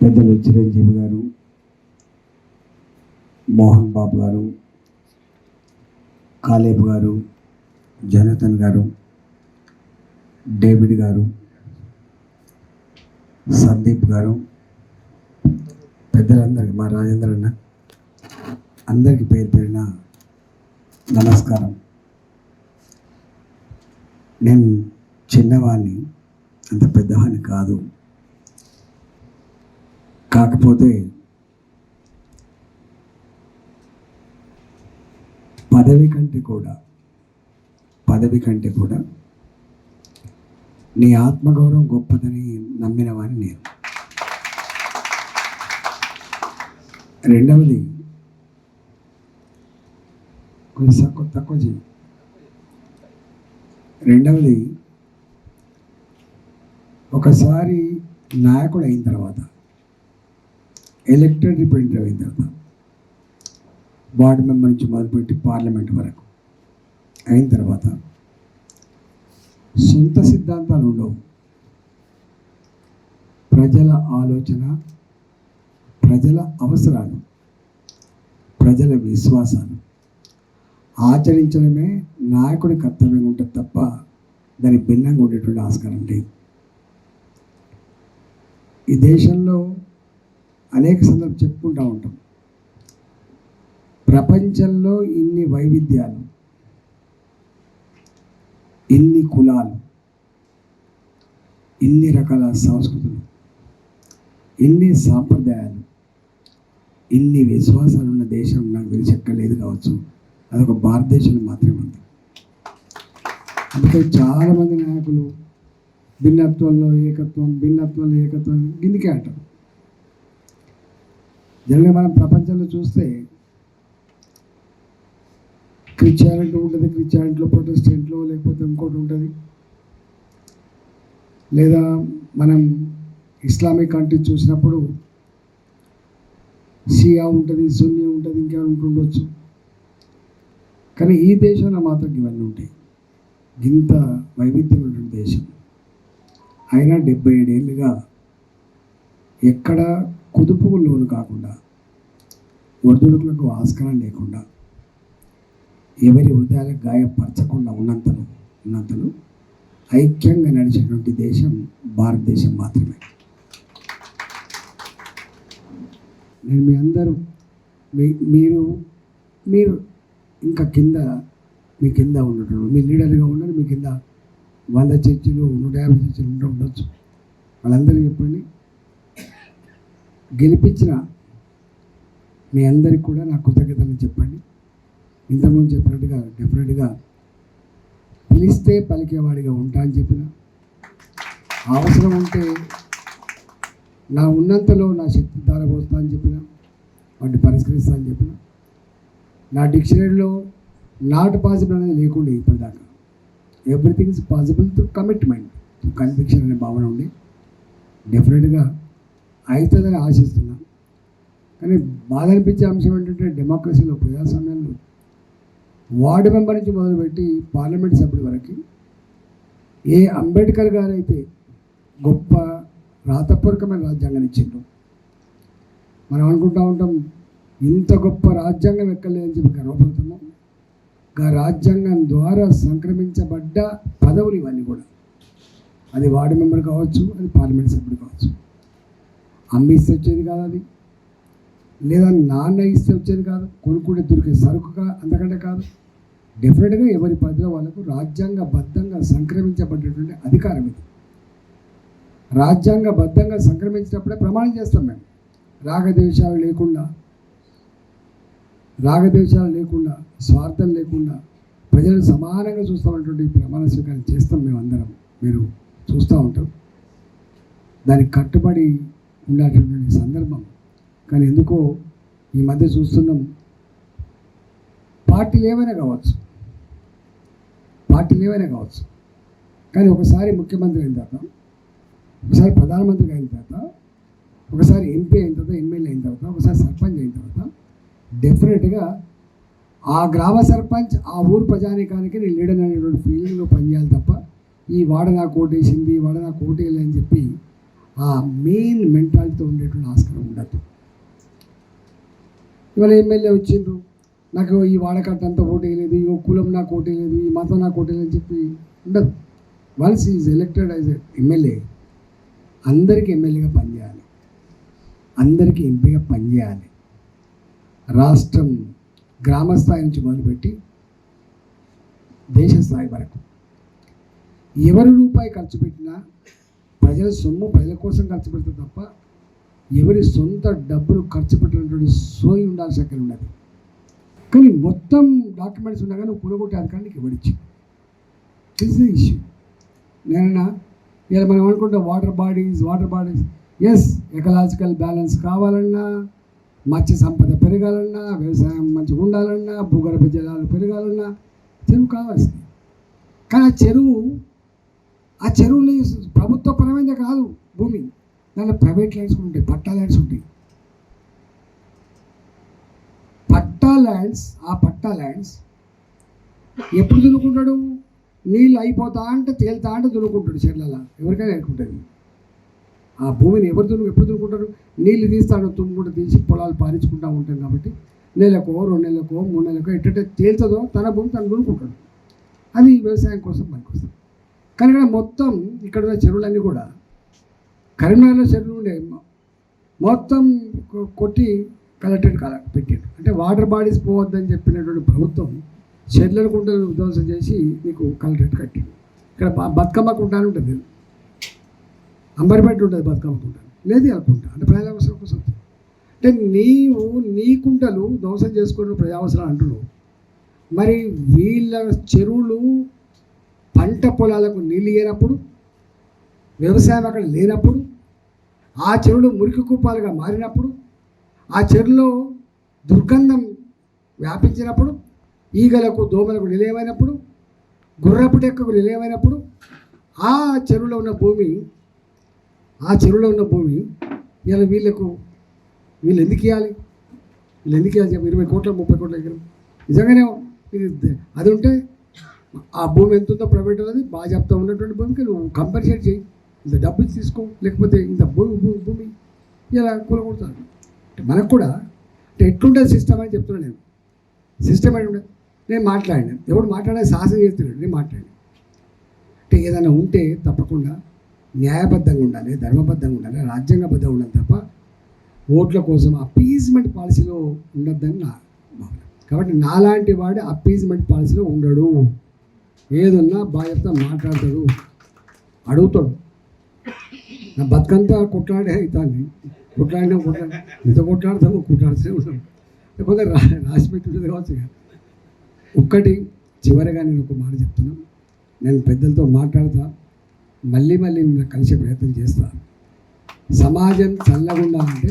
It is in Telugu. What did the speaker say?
పెద్దలు చిరంజీవి గారు మోహన్ బాబు గారు కాలేబ్ గారు జనతన్ గారు డేవిడ్ గారు సందీప్ గారు పెద్దలందరికీ మా రాజేంద్ర అన్న అందరికీ పేరు పేరిన నమస్కారం. నేను చిన్నవాడిని అంత పెద్దవాడిని కాదు. కాకపోతే పదవి కంటే కూడా పదవి కంటే కూడా నీ ఆత్మగౌరవం గొప్పదని నమ్మిన వాడిని నేను. రెండవది కొంచెం తక్కువ తక్కువ చేయి రెండవది ఒకసారి నాయకుడు అయిన తర్వాత ఎలక్టెడ్ రిప్రజెంటేటివ్ అయిన తర్వాత వార్డు మెంబర్ నుంచి మొదలుపెట్టి పార్లమెంట్ వరకు అయిన తర్వాత సొంత సిద్ధాంతాలు ఉండవు. ప్రజల ఆలోచన ప్రజల అవసరాలు ప్రజల విశ్వాసాలు ఆచరించడమే నాయకుడి కర్తవ్యం ఉంటుంది తప్ప దాని భిన్నంగా ఉండేటువంటి ఆస్కారం లేదు. ఈ దేశంలో అనేక సందర్భం చెప్పుకుంటూ ఉంటాం. ప్రపంచంలో ఇన్ని వైవిధ్యాలు ఇన్ని కులాలు ఇన్ని రకాల సంస్కృతులు ఇన్ని సాంప్రదాయాలు ఇన్ని విశ్వాసాలు ఉన్న దేశం నాకు తెలిసి చెక్కలేదు కావచ్చు. అదొక భారతదేశంలో మాత్రమే ఉంది. అందుకే చాలామంది నాయకులు భిన్నత్వంలో ఏకత్వం భిన్నత్వంలో ఏకత్వం గిన్నికే అంటారు. జనరల్గా మనం ప్రపంచంలో చూస్తే క్రిస్టియానిటీ ఉంటుంది క్రిస్టియానిటీలో ప్రొటెస్టెంట్లో లేకపోతే ఇంకోటి ఉంటుంది. లేదా మనం ఇస్లామిక్ కంట్రీ చూసినప్పుడు షియా ఉంటుంది సున్నీ ఉంటుంది ఇంకేమైనా ఉంటుండొచ్చు. కానీ ఈ దేశంలో మాత్రం ఇవన్నీ ఉంటాయి. ఇంత వైవిధ్యమైన దేశం. అయినా డెబ్బై ఏడేళ్ళుగా ఎక్కడ కుదుపుకు లోను కాకుండా ఒడిదుడుకులకు ఆస్కారం లేకుండా ఎవరి హృదయాలకు గాయపరచకుండా ఉన్నంతను ఉన్నంతను ఐక్యంగా నడిచేటువంటి దేశం భారతదేశం మాత్రమే. నేను మీ అందరూ మీ మీరు మీరు ఇంకా కింద మీ కింద ఉండటం మీ లీడర్గా ఉన్నారు మీ కింద వంద చర్చిలు నూట యాభై చర్చిలు ఉండ ఉండొచ్చు. వాళ్ళందరూ చెప్పండి. గెలిపించిన మీ అందరికి కూడా నా కృతజ్ఞతలు చెప్పండి. ఇంతకుముందు చెప్పినట్టుగా డెఫినెట్గా పిలిస్తే పలికేవాడిగా ఉంటా అని చెప్పిన. అవసరం ఉంటే నా ఉన్నంతలో నా శక్తి ధారపోస్తా అని చెప్పిన. వాటిని పరిష్కరిస్తా అని చెప్పిన. నా డిక్షనరీలో నాట్ పాసిబుల్ అనేది లేకుండా ఇప్పటిదాకా. Everything is possible through commitment through conviction అనే భావన ఉండి. డెఫినెట్గా అవుతుందని ఆశిస్తున్నాను. కానీ బాధ అనిపించే అంశం ఏంటంటే డెమోక్రసీలో ప్రజాస్వామ్యంలో వార్డు మెంబర్ నుంచి మొదలుపెట్టి పార్లమెంట్ సభ్యుడి వరకు ఏ అంబేద్కర్ గారు అయితే గొప్ప రాతపూర్వకమైన రాజ్యాంగం ఇచ్చిండ్రు మనం అనుకుంటా ఉంటాం ఇంత గొప్ప రాజ్యాంగం ఎక్కలేదని చెప్పి గర్వపడుతున్నాం ఆ రాజ్యాంగం ద్వారా సంక్రమించబడ్డ పదవులు ఇవన్నీ కూడా. అది వార్డు మెంబర్ కావచ్చు అది పార్లమెంట్ సభ్యుడు కావచ్చు. అమ్మ ఇస్తే వచ్చేది కాదు అది. లేదా నాన్న ఇస్తే వచ్చేది కాదు. కొనుక్కుంటే దొరికే సరుకు అంతకంటే కాదు. డెఫినెట్గా ఎవరి పరిధిలో వాళ్ళకు రాజ్యాంగబద్ధంగా సంక్రమించబడ్డటువంటి అధికారం ఇది. రాజ్యాంగబద్ధంగా సంక్రమించినప్పుడే ప్రమాణం చేస్తాం మేము. రాగద్వేషాలు లేకుండా రాగద్వేషాలు లేకుండా స్వార్థం లేకుండా ప్రజలు సమానంగా చూస్తామన్నటువంటి ప్రమాణ స్వీకారం చేస్తాం మేము అందరం మీరు చూస్తూ ఉంటాం దానికి కట్టుబడి ఉండాల్సినటువంటి సందర్భం. కానీ ఎందుకో ఈ మధ్య చూస్తున్నాం పార్టీలు ఏమైనా కావచ్చు. పార్టీలు ఏమైనా కావచ్చు. కానీ ఒకసారి ముఖ్యమంత్రి అయిన తర్వాత ఒకసారి ప్రధానమంత్రి అయిన తర్వాత ఒకసారి ఎంపీ అయిన తర్వాత ఎమ్మెల్యే అయిన తర్వాత ఒకసారి సర్పంచ్ అయిన తర్వాత డెఫినెట్గా ఆ గ్రామ సర్పంచ్ ఆ ఊరు ప్రజానికానికి నేను లీడర్ అనేటువంటి ఫీలింగ్లో పనిచేయాలి తప్ప ఈ వాడ నాకు ఓటేసింది వాడ నాకు ఓటేయాలి అని చెప్పి ఆ మెయిన్ మెంటాలిటీతో ఉండేటువంటి ఆస్కారం ఉండదు. ఇవాళ ఎమ్మెల్యే వచ్చిండ్రు నాకు ఈ వాడకట్ట అంతా ఓటు లేదు ఈ కులం నాకు ఓటు లేదు ఈ మతం నాకు ఓటు అని చెప్పి ఉండదు. Once is elected as MLA అందరికీ ఎమ్మెల్యేగా పనిచేయాలి. అందరికీ ఎంపీగా పనిచేయాలి. రాష్ట్రం గ్రామ స్థాయి నుంచి మొదలుపెట్టి దేశ స్థాయి వరకు. ఎవరు రూపాయి ఖర్చు పెట్టినా ప్రజల సొమ్ము ప్రజల కోసం ఖర్చు పెడతారు తప్ప ఎవరి సొంత డబ్బులు ఖర్చు పెట్టినటువంటి సోయి ఉండాల్సి అక్కడ ఉన్నది కానీ మొత్తం డాక్యుమెంట్స్ ఉండగా నువ్వు కూడగొట్టే అధికారానికి ఇవ్వడిచ్చి ఎవరిచ్చి ఇస్ ద ఇష్యూ నేనన్నా ఇలా మనం అనుకుంటాం water bodies water bodies as ecological balance కావాలన్నా మత్స్య సంపద పెరగాలన్నా వ్యవసాయం మంచిగా ఉండాలన్నా భూగర్భ జలాలు పెరగాలన్నా చెరువు కావాల్సింది. కానీ ఆ చెరువు ఆ చెరువుని ప్రభుత్వ పరమైనది కాదు భూమి. దాంట్లో ప్రైవేట్ ల్యాండ్స్ కూడా ఉంటాయి పట్టా ల్యాండ్స్ ఉంటాయి. పట్టా ల్యాండ్స్ ఆ పట్టా ల్యాండ్స్ ఎప్పుడు దున్నుకుంటాడు? నీళ్ళు అయిపోతా అంటే తేలుతా అంటే దున్నుకుంటాడు చెట్లలో. ఎవరికైనా అనుకుంటుంది ఆ భూమిని ఎవరు దున్ను ఎప్పుడు దున్నుకుంటారు? నీళ్ళు తీస్తాడు తుమ్ముకుంటూ తీసి పొలాలు పారించుకుంటూ ఉంటాం కాబట్టి నెలకో రెండు నెలలకో మూడు నెలలకో ఎట్ట తేలుతుందో తన భూమి తను దున్నుకుంటాడు. అది వ్యవసాయం కోసం పనికొస్తుంది. కానీ ఇక్కడ మొత్తం ఇక్కడ ఉన్న చెరువులన్నీ కూడా కరీంనగర్లో చెరువులు ఉండే మొత్తం కొట్టి కలెక్టెడ్ కల పెట్టాడు. అంటే వాటర్ బాడీస్ పోవద్దని చెప్పినటువంటి ప్రభుత్వం చెర్లను కుంటలు విధ్వంసం చేసి మీకు కలెక్టరేట్ కట్టింది ఇక్కడ బతుకమ్మ కుంట అని ఉంటుంది. అంబరిపేట ఉంటుంది బతుకమ్మ కుంట. లేదు అనుకుంటా అంటే ప్రజావసరం కోసం. అంటే నీవు నీ కుంటలు ధ్వంసం చేసుకుని ప్రజా అవసరాలు అంటున్నావు. మరి వీళ్ళ చెరువులు పంట పొలాలకు నీళ్ళు ఇయ్యనప్పుడు వ్యవసాయం అక్కడ లేనప్పుడు ఆ చెరువులు మురికి కూపాలుగా మారినప్పుడు ఆ చెరువులో దుర్గంధం వ్యాపించినప్పుడు ఈగలకు దోమలకు నిలయమైనప్పుడు గుర్రపుటెక్కకు నిలయమైనప్పుడు ఆ చెరువులో ఉన్న భూమి ఆ చెరువులో ఉన్న భూమి ఇలా వీళ్ళకు వీళ్ళు ఎందుకు ఇవ్వాలి వీళ్ళు ఎందుకు ఇవ్వాలి ఇరవై కోట్ల ముప్పై కోట్ల దగ్గర నిజంగానే ఇది అది ఉంటే ఆ భూమి ఎంత ఉందో ప్రైవేట్ అనేది బాగా చెప్తా ఉన్నటువంటి భూమికి నువ్వు కంపల్సరీ చేయి. ఇంత డబ్బు తీసుకో లేకపోతే ఇంత భూమి భూమి భూమి ఇలా కూలగొడతాను అంటే మనకు కూడా అంటే ఎట్లుంటుంది సిస్టమ్ అని చెప్తున్నాను నేను. సిస్టమ్ అని ఉండదు నేను మాట్లాడినా. ఎవడు మాట్లాడే సాహసం చేస్తున్నాడు నేను మాట్లాడినా. అంటే ఏదైనా ఉంటే తప్పకుండా న్యాయబద్ధంగా ఉండాలి ధర్మబద్ధంగా ఉండాలి రాజ్యాంగబద్ధంగా ఉండాలి తప్ప ఓట్ల కోసం అప్పీజ్మెంట్ పాలసీలో ఉండొద్దని నా భావన. కాబట్టి నాలాంటి వాడు అప్పీజ్మెంట్ పాలసీలో ఉండడు. ఏదున్నా బాధ్యత మాట్లాడతాడు అడుగుతాడు. నా బతుకంతా కొట్లాడే అవుతాను కొట్లాడినా కొట్లాడి ఎంత కొట్లాడతాము కొట్లాడుతూనే ఉంటాం లేకపోతే రా రాసి కావచ్చు ఒక్కటి చివరిగా నేను ఒక మాట చెప్తున్నాను నేను పెద్దలతో మాట్లాడతా. మళ్ళీ మళ్ళీ నేను కలిసే ప్రయత్నం చేస్తా. సమాజం చల్లగుండాలంటే